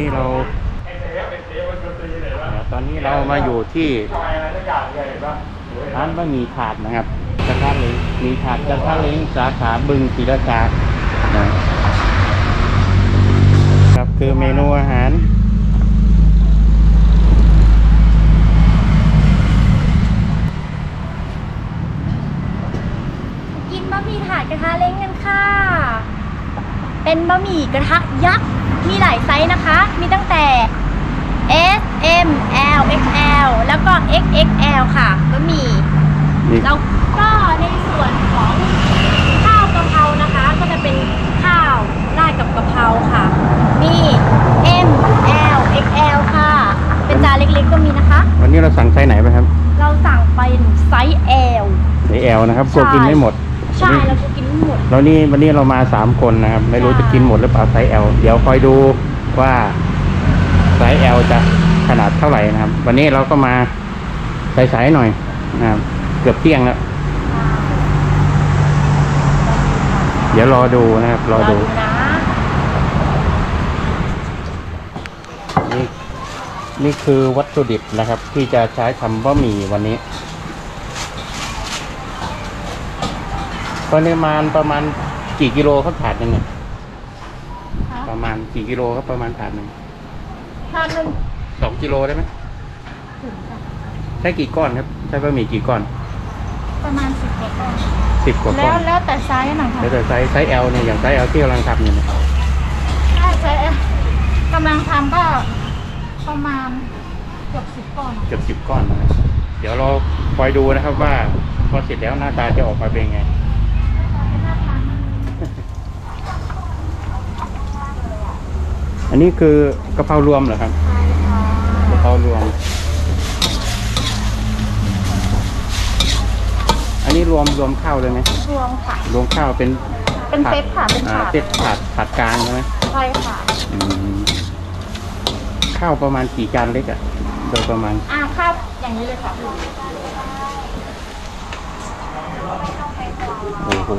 นี้เราตอนนี้เรามาอยู่ที่ร้านบะหมี่ถาดนะครับกระทะเล้งมีถาดกระทะเล้งสาขาบึงศรีราชานะครับคือเมนูอาหารกินบะหมี่ถาดกระทะเล้งกันค่ะ เป็นบะหมี่กระทะยักษ์ มีหลายไซส์นะคะ มีตั้งแต่ S M L X L แล้วก็ X X L ค่ะบะหมี่นี่แล้วก็ในส่วนของข้าวกะเพรานะคะ ก็จะเป็นข้าวราดกับกะเพราค่ะ มี M L X L ค่ะ เป็นจานเล็กๆก็มีนะคะ วันนี้เราสั่งไซส์ไหนไปครับ เราสั่งไปไซส์ L ไซส์ L นะครับกลัวใช่กินไม่หมด ใช่แล้วก็กินไม่หมด แล้วนี่วันนี้เรามาสามคนนะครับ ไม่รู้จะกินหมดหรือเปล่าไซส์ L เดี๋ยวคอยดูว่าไซส์ L จะขนาดเท่าไหร่นะครับ วันนี้เราก็มาใส่ๆหน่อยนะครับเกือบเที่ยงแล้ว เดี๋ยวรอดูนะครับรอดูนะนี่นี่คือวัตถุดิบนะครับ ที่จะใช้ทำบะหมี่วันนี้ ปริมาณประมาณกี่กิโลครับถาดหนึ่งเนี่ยประมาณกี่กิโลครับประมาณถาดหนึ่งทานหนึ่งสองกิโลได้ไหมใช้กี่ก้อนครับใช้บะหมี่กี่ก้อน ประมาณสิบกว่าก้อนสิบกว่าก้แล้อวนแล้วแต่ไซส์หน่อยค่ะแล้วแต่ไซส์ไซส์ L เนี่ยอย่างไซส์ L ที่กำลังทำอยู่เนี่ยถ้าไซส์กำลังทำก็ประมาณเกือบสิบก้อนเกือบสิบก้อนนะครับเดี๋ยวเราคอยดูนะครับว่าพอเสร็จแล้วหน้าตาจะออกมาเป็นไง อันนี้คือกะเพรารวมเหรอครับใช่ค่ะกะเพรารวม อันนี้รวมรวมข้าวเลยไหมรวมค่ะ รวมข้าวเป็นเป็นถาดเซตค่ะเป็นอ่าถาดเซตถาดถาดกลางใช่ไหมใช่ค่ะ อืมข้าวประมาณกี่จานเล็กอะโดยประมาณ อ่าข้าวอย่างนี้เลยค่ะโอ้โห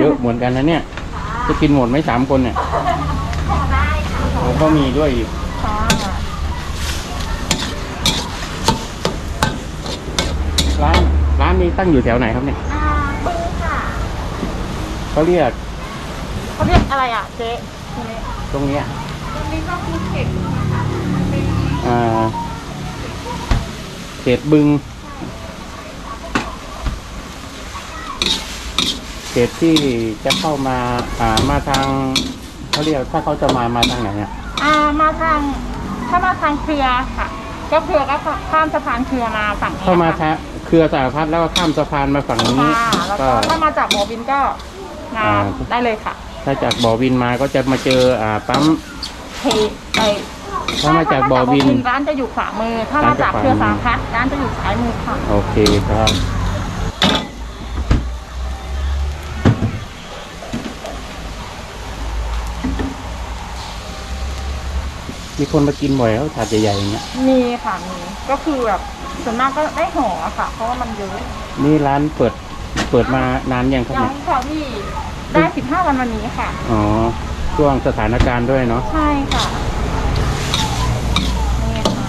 เยอะเหมือนกันนะเนี่ย จะกินหมดไหมสามคนเนี่ยได้ ค่ะโอ้ก็มีด้วยอีกค่ะร้านร้านนี้ตั้งอยู่แถวไหนครับเนี่ยอ่าบึ้งค่ะเขาเรียกเขาเรียกอะไรอะเจ๊ทีนี้ตรงเนี้ยตรงนี้ก็คือเข็ดอ่าเขตบึงเขตที่จะเข้ามาอ่ามาทาง เขาเรียกถ้าเขาจะมามาทางไหนเนี่ยอ่ามาทางถ้ามาทางเครือค่ะ ก็เครือก็ข้ามสะพานเครือมาฝั่งนี้เข้ามาค่ะทางเครือสารพัดแล้วก็ข้ามสะพานมาฝั่งนี้ ค่ะแล้วก็ก็ ถ้ามาจากบ่อวินก็มาอ่า ได้เลยค่ะถ้าจากบ่อวินมาก็จะมาเจออ่าปั๊ม เทไปถ้ามาจากบ่อวินร้านจะอยู่ขวามือ ถ้าร้ามานจะจากขวาเครือมือสามพัดร้านจะอยู่ซ้ายมือค่ะ โอเคครับ มีคนมากินบ่อยแล้วถาดใหญ่ๆอย่างเงี้ยมีค่ะมีก็คือแบบส่วนมากก็ได้ห่ออะค่ะ เพราะว่ามันเยอะนี่ร้านเปิดเปิดมานานยังครับยัเนี่งยค่ะพี่ได้สิบห้าวันวันนี้ค่ะ อ๋อช่วงสถานการณ์ด้วยเนาะใช่ค่ะนี่ค่ะ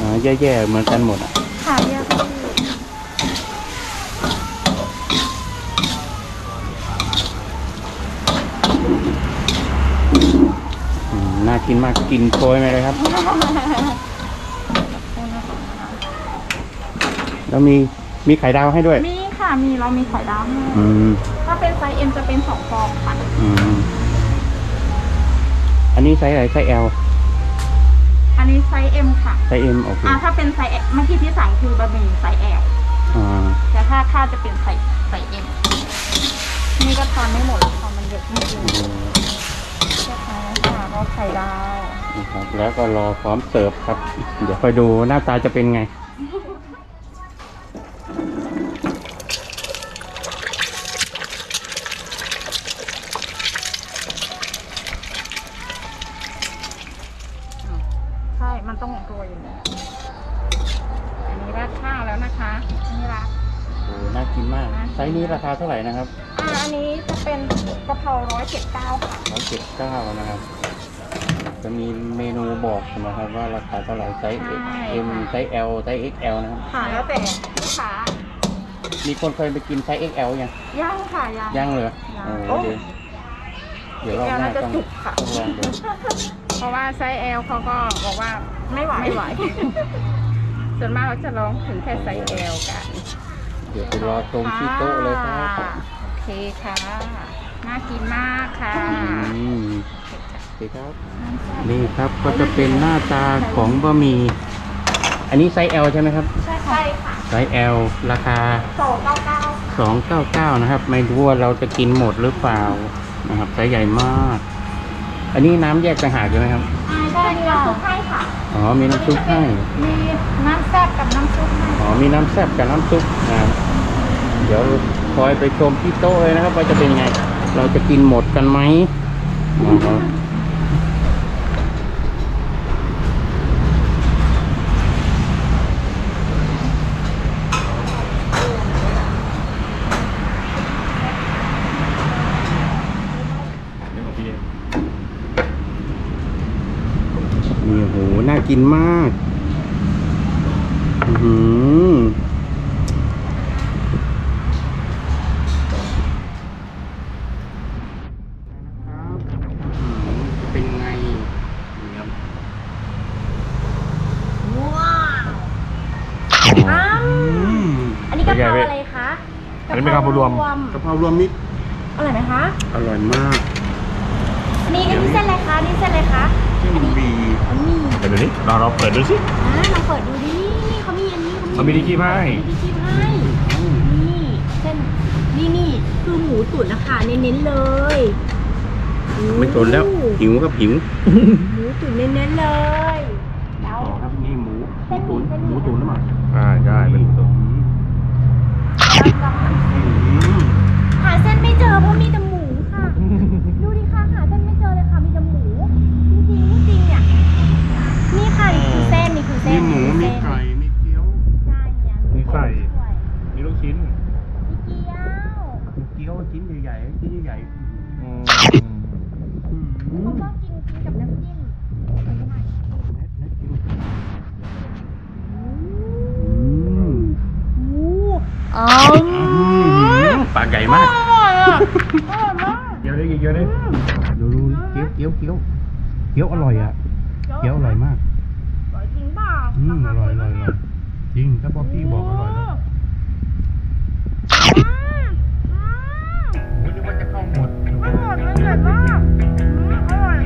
อ๋อแย่ๆเหมือนกันหมดอะค่ะเยอะค่ะพี่ อืมน่า กินมากกินโชยไหมเลยครับ แล้วมีมีไข่ดาวให้ด้วย มีค่ะ มีเรามีไข่ดาวให้อืมถ้าเป็นไซส์เอ็มจะเป็นสองฟองค่ะ อืมอันนี้ไซส์อะไรไซส์ L อันนี้ไซส์เอ็มค่ะ ไซส์ M โอเคอ่าถ้าเป็นไซส์ M เมื่อกี้ที่สั่งคือบะหมี่ไซส์แอลอ่าแต่ถ้าข้าวจะเป็นไซส์ไซส์เอ็มนี่ก็ทานไม่หมดเลยค่ะมันเยอะจริงๆแค่นี้ค่ะก็ ไข่ดาวนะครับแล้วก็รอพร้อมเสิร์ฟครับ เดี๋ยวคอยดูหน้าตาจะเป็นไง ใช่ มันต้องโรยอย่างนี้อันนี้ราดข้าวแล้วนะคะอันนี้ราดโอ้น่ากินมาก ไซส์นี้ราคาเท่าไหร่นะครับ อ่าอันนี้จะเป็นกะเพราร้อยเจ็ดเก้าค่ะร้อยเจ็ดเก้านะครับ จะมีเมนูบอกนะครับว่าราคาเท่าไหร่ไซส์ ใช่ M ไซส์ L ไซส์ XL นะครับ ค่ะแล้วแต่ลูกค้ามีคนเคยไปกินไซส์ XL ยัง ย่างค่ะย่าง ยังเลยยังโอ้เดี๋ยวเดี๋ยวรอบหน้าเดี๋ยวเราจะต้องจุกค่ะ ต้องลองดูเพราะว่าไซส์ L เขาก็บอกว่าไม่ไหวไม่ไหว ส่วนมากเราจะร้องถึงแค่ไซส์ L กันเดี๋ยวไปรอชมที่โต๊ะเลยครับโอเคค่ะ น่ากินมากค่ะ อืม โอเคครับ นี่ครับก็จะเป็นหน้าตาของบะหมี่ อันนี้ไซส์ L ใช่ไหมครับใช่ใช่ค่ะไซส์ L ราคา สองเก้าเก้า299 นะครับ ไม่รู้ว่าเราจะกินหมดหรือเปล่านะครับไซส์ใหญ่มาก อันนี้น้ำแยกต่างหากใช่ไหมครับ ใช่ค่ะซุปให้ค่ะ อ๋อ มีน้ำซุปให้ มีน้ำแซ่บกับน้ำซุปให้อ๋อ มีน้ำแซ่บกับน้ำซุปนะครับเดี๋ยวคอยไปชมที่โต๊ะเลยนะครับ ว่าจะเป็นยังไง เราจะกินหมดกันไหมนะครับนี่โห น่า กินมาก อือหือเป็นไงนี่ครับว้าวอ้าวอันนี้กะเพราอะไรคะอันนี้เป็นกะเพรารวม กะเพรารวมมิตรอร่อยไหมคะ อร่อยมาก อันนี้อันนี้เส้นอะไรคะอันนี่เส้นอะไรคะเส้นหมี่อั นนี้เดี๋ยวดูนี่เราเราเปิดดูสิอ่าลองเปิดดูดินี่เขามีอันนี้เขามีดีกีให้มีดีกีให้นี่เส้นนี่นี่คือหมูตุ๋นนะคะเน้นๆเลยไม่ทนแล้วหิวครับหิวหมูตุ๋นเน้นๆเลยแล้วต่อครับนี่หมูหเส้มูนหตุ๋นมี่หมูตุ๋นหรือเปล่าอ่าใช่เป็นตัวหาเส้นไม่เจอเพราะมีแต่หมูค่ะ ดูดิค่ะหาเส้นไม่เจอเลยค่ะมีแต่หมู จริงๆจริงๆเนี่ยนี่ค่ะนี่คือเส้นนี่คือเส้ มี น หมูมี เส้น ไก่มีเกี๊ยว ใช่เนี่ย มีไส้ ด้วย มีลูกชิ้น มีเกี๊ยว มีเกี๊ยว ชิ้นใหญ่ๆชิ้นใหญ่อืมๆอืมเขาก็กินกินกับน้ำจิ้มอันนี้หน่อยอืมหมูอ๋อปากใหญ่มากอร่อยอะอร่อยมากเกี๊ยวได้กี่เกี๊ยวได้ดูดูเกี๊ยวเกี๊ยวเกี๊ยวเกี๊ยวอร่อยอะ เกี๊ยวอร่อยมาก อร่อยจริงเปล่าอืมอร่อยอร่อยอร่อยจริงถ้าบอกพี่บอกอร่อยแล้ว ดมันเผ็ดมากอืมอร่อย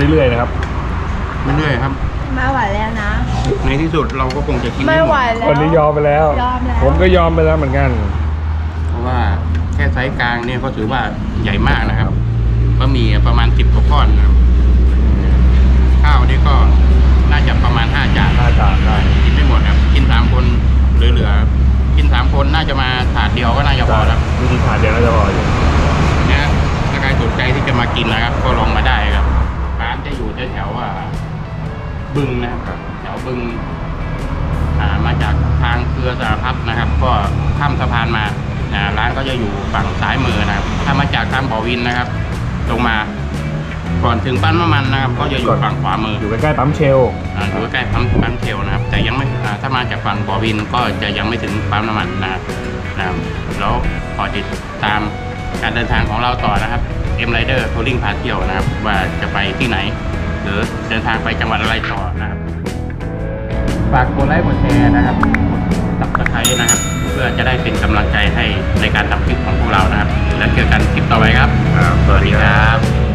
กันเรื่อยๆนะครับเรื่อยๆครับ ไม่ไหวแล้วนะ ในที่สุดเราก็คงจะกินไม่ไม่หไหมวดแล้ว วันนี้ยอมไปแล้ว ยอมแล้ว ผมก็ยอมไปแล้วเหมือนกัน เพราะว่าแค่ไซส์กลางเนี่ยก็ถือว่าใหญ่มากนะครับบะหมี่ประมาณสิบกว่าก้อนนะครับข้าวนี่ก็น่าจะประมาณห้าจานห้าจานได้ กินไม่หมดครับ กินสามคนเหลือๆกินสามคนน่าจะมาถาดเดียวก็น่าจะพอแล้ววิธีทานเดียวน่าจะพออยู่เนี่ยถ้าใครสนใจที่จะมากินนะครับ ก็ลองมาได้ครับร้าน จะอยู่แถวๆอ่าบึงนะครับแถวบึง อ่ามาจากทางเครือสารพัดนะครับ ก็ข้ามสะพานมาอ่าร้านก็จะอยู่ฝั่งซ้ายมือนะครับ ถ้ามาจากทางบ่อวินนะครับ ลงมาก่อนถึงปั๊มน้ำมันนะครับ ก็จะอยู่ฝั่งขวามืออยู่ใกล้ๆปั๊มเชลอ่าอยู่ใกล้ปั๊มปั๊มเทลนะครับ แต่ยังไม่อ่าถ้ามาจากฝั่งบ่อวินก็จะยังไม่ถึงปั๊มน้ำมันนะครับนะครับแล้วขอติดตามการเดินทางของเราต่อนะครับ M Rider Touring พาเที่ยวนะครับ ว่าจะไปที่ไหน หรือเดินทางไปจังหวัดอะไรต่อนะครับ ฝากกดไลค์กดแชร์นะครับกด subscribe นะครับ เพื่อจะได้เป็นกำลังใจให้ในการทำคลิปของพวกเรานะครับ แล้วเจอกันคลิปต่อไปครับครับสวัสดีครับ